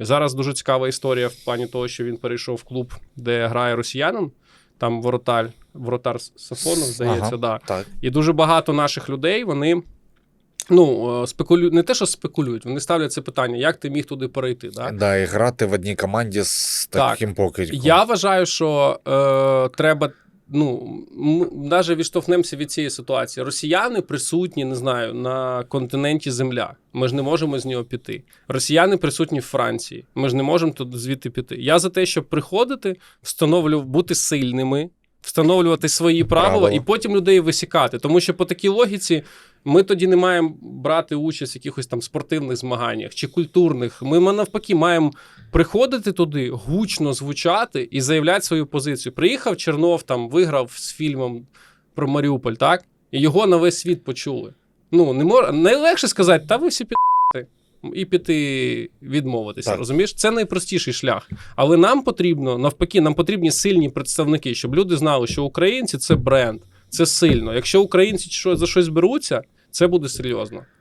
Зараз дуже цікава історія в плані того, що він перейшов в клуб, де грає росіянин. Там воротар, воротар Сафонов, здається, Ага. да. Так. І дуже багато наших людей вони. Ну, е, спекулюють, не те, що спекулюють, вони ставлять це питання, як ти міг туди перейти. Да? Да, і грати в одній команді з Так. покидьком. Я вважаю, що е, треба. Ну, навіть відштовхнемося від цієї ситуації. Росіяни присутні, не знаю, на континенті Земля. Ми ж не можемо з нього піти. Росіяни присутні в Франції. Ми ж не можемо тут звідти піти. Я за те, щоб приходити, встановлювати, бути сильними, встановлювати свої правила, Правила. і потім людей висікати. Тому що по такій логіці ми тоді не маємо брати участь в якихось там спортивних змаганнях чи культурних. Ми ми, навпаки маємо приходити туди, гучно звучати і заявляти свою позицію. Приїхав Чернов, там виграв з фільмом про Маріуполь, так? І його на весь світ почули. Ну, не мож... найлегше сказати, та ви всі пі***ти. І піти відмовитися. Так. Розумієш, це найпростіший шлях. Але нам потрібно, навпаки, нам потрібні сильні представники, щоб люди знали, що українці це бренд, це сильно. Якщо українці за щось беруться, це буде серйозно.